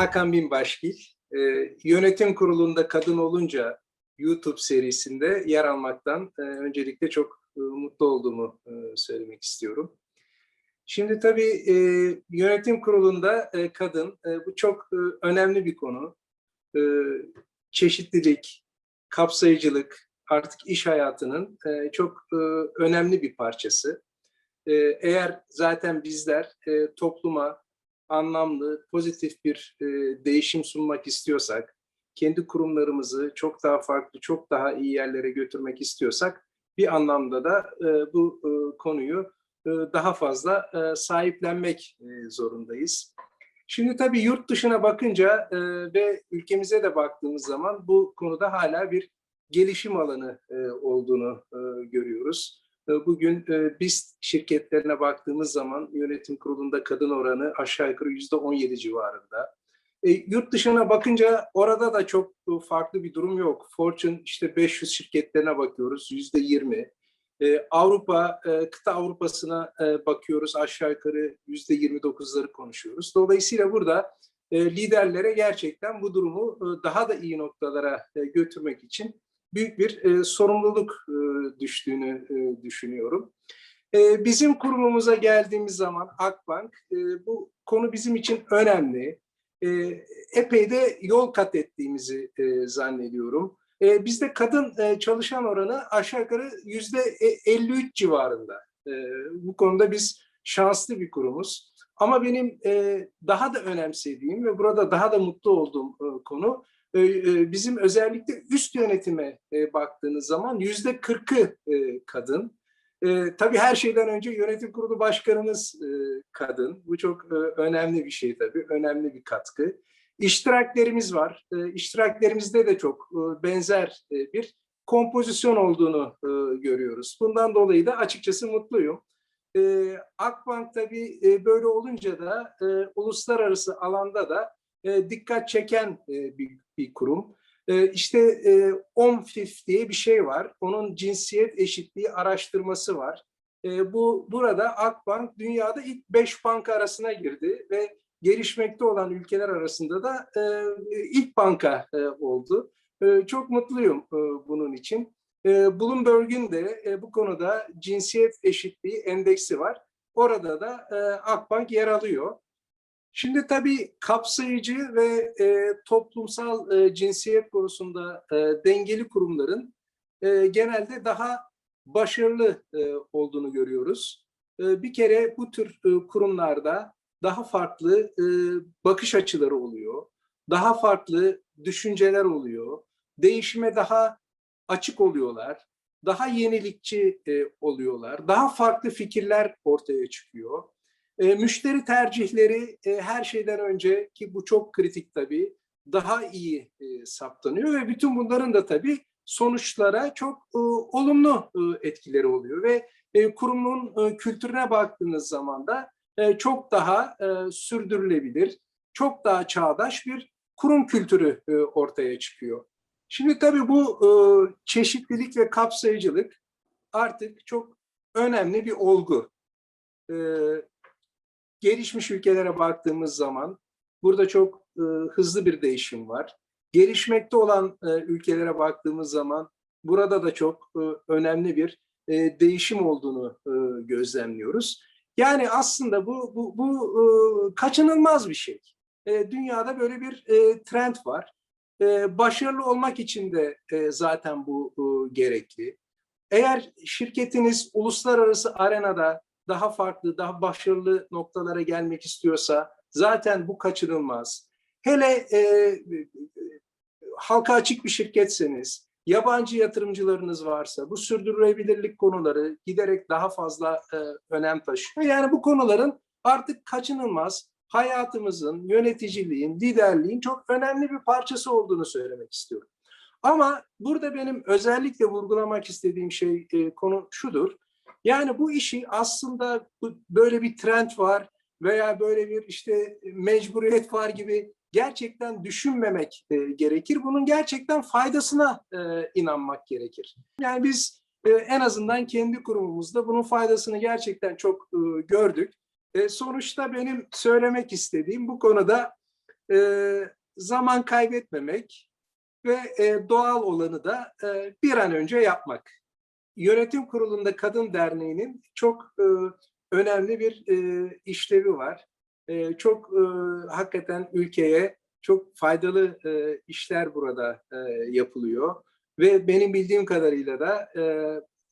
Hakan Binbaşgil. E, yönetim kurulunda kadın olunca YouTube serisinde yer almaktan e, öncelikle çok e, mutlu olduğumu e, söylemek istiyorum. Şimdi tabii e, yönetim kurulunda e, kadın, e, bu çok e, önemli bir konu. E, çeşitlilik, kapsayıcılık, artık iş hayatının e, çok e, önemli bir parçası. E, eğer zaten bizler e, topluma anlamlı, pozitif bir e, değişim sunmak istiyorsak, kendi kurumlarımızı çok daha farklı, çok daha iyi yerlere götürmek istiyorsak, bir anlamda da e, bu e, konuyu e, daha fazla e, sahiplenmek e, zorundayız. Şimdi tabii yurt dışına bakınca e, ve ülkemize de baktığımız zaman bu konuda hala bir gelişim alanı e, olduğunu e, görüyoruz. E, Bugün e, BIST şirketlerine baktığımız zaman yönetim kurulunda kadın oranı aşağı yukarı yüzde 17 civarında. E, yurt dışına bakınca orada da çok e, farklı bir durum yok. Fortune işte 500 şirketlerine bakıyoruz yüzde 20. E, Avrupa, e, kıta Avrupa'sına e, bakıyoruz aşağı yukarı yüzde 29'ları konuşuyoruz. Dolayısıyla burada e, liderlere gerçekten bu durumu e, daha da iyi noktalara e, götürmek için büyük bir e, sorumluluk e, düştüğünü e, düşünüyorum. E, bizim kurumumuza geldiğimiz zaman Akbank, e, bu konu bizim için önemli. E, epey de yol kat ettiğimizi e, zannediyorum. E, bizde kadın e, çalışan oranı aşağı yukarı yüzde 53 civarında. E, bu konuda biz şanslı bir kurumuz. Ama benim e, daha da önemsediğim ve burada daha da mutlu olduğum e, konu e, e, bizim özellikle üst yönetime e, baktığınız zaman yüzde kırkı e, kadın. E, tabii her şeyden önce yönetim kurulu başkanımız e, kadın. Bu çok e, önemli bir şey tabii, önemli bir katkı. İştiraklerimiz var. E, iştiraklerimizde de çok e, benzer e, bir kompozisyon olduğunu e, görüyoruz. Bundan dolayı da açıkçası mutluyum. E, Akbank tabii e, böyle olunca da e, uluslararası alanda da e, dikkat çeken e, bir, bir kurum. E, işte e, OMFIF diye bir şey var. Onun cinsiyet eşitliği araştırması var. Bu burada Akbank dünyada ilk beş banka arasına girdi ve gelişmekte olan ülkeler arasında da ilk banka oldu. Çok mutluyum bunun için. Bloomberg'in de bu konuda cinsiyet eşitliği endeksi var. Orada da Akbank yer alıyor. Şimdi tabii kapsayıcı ve e, toplumsal e, cinsiyet konusunda e, dengeli kurumların e, genelde daha başarılı e, olduğunu görüyoruz. E, bir kere bu tür e, kurumlarda daha farklı e, bakış açıları oluyor, daha farklı düşünceler oluyor, değişime daha açık oluyorlar, daha yenilikçi e, oluyorlar, daha farklı fikirler ortaya çıkıyor. E, müşteri tercihleri e, her şeyden önce ki bu çok kritik tabii daha iyi e, saptanıyor ve bütün bunların da tabii sonuçlara çok e, olumlu e, etkileri oluyor ve e, kurumun e, kültürüne baktığınız zaman da e, çok daha e, sürdürülebilir, çok daha çağdaş bir kurum kültürü e, ortaya çıkıyor. Şimdi tabii bu e, çeşitlilik ve kapsayıcılık artık çok önemli bir olgu. E, gelişmiş ülkelere baktığımız zaman burada çok e, hızlı bir değişim var. Gelişmekte olan e, ülkelere baktığımız zaman burada da çok e, önemli bir e, değişim olduğunu e, gözlemliyoruz. Yani aslında bu bu, bu e, kaçınılmaz bir şey. E, dünyada böyle bir e, trend var. E, başarılı olmak için de e, zaten bu e, gerekli. Eğer şirketiniz uluslararası arenada daha farklı, daha başarılı noktalara gelmek istiyorsa zaten bu kaçınılmaz. Hele e, halka açık bir şirketseniz, yabancı yatırımcılarınız varsa bu sürdürülebilirlik konuları giderek daha fazla e, önem taşıyor. Yani bu konuların artık kaçınılmaz hayatımızın, yöneticiliğin, liderliğin çok önemli bir parçası olduğunu söylemek istiyorum. Ama burada benim özellikle vurgulamak istediğim şey e, konu şudur. Yani bu işi aslında böyle bir trend var veya böyle bir işte mecburiyet var gibi gerçekten düşünmemek e, gerekir. Bunun gerçekten faydasına e, inanmak gerekir. Yani biz e, en azından kendi kurumumuzda bunun faydasını gerçekten çok gördük. Sonuçta benim söylemek istediğim bu konuda zaman kaybetmemek ve doğal olanı da bir an önce yapmak. Yönetim Kurulu'nda Kadın Derneği'nin çok e, önemli bir e, işlevi var. E, çok e, hakikaten ülkeye çok faydalı e, işler burada e, yapılıyor. Ve benim bildiğim kadarıyla da e,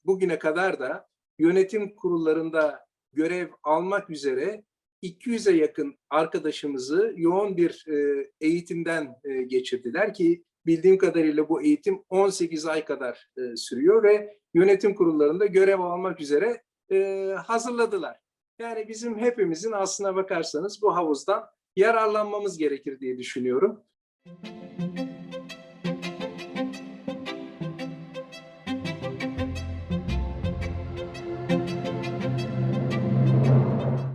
bugüne kadar da yönetim kurullarında görev almak üzere 200'e yakın arkadaşımızı yoğun bir e, eğitimden e, geçirdiler ki bildiğim kadarıyla bu eğitim 18 ay kadar e, sürüyor ve yönetim kurullarında görev almak üzere e, hazırladılar. Yani bizim hepimizin aslına bakarsanız bu havuzdan yararlanmamız gerekir diye düşünüyorum.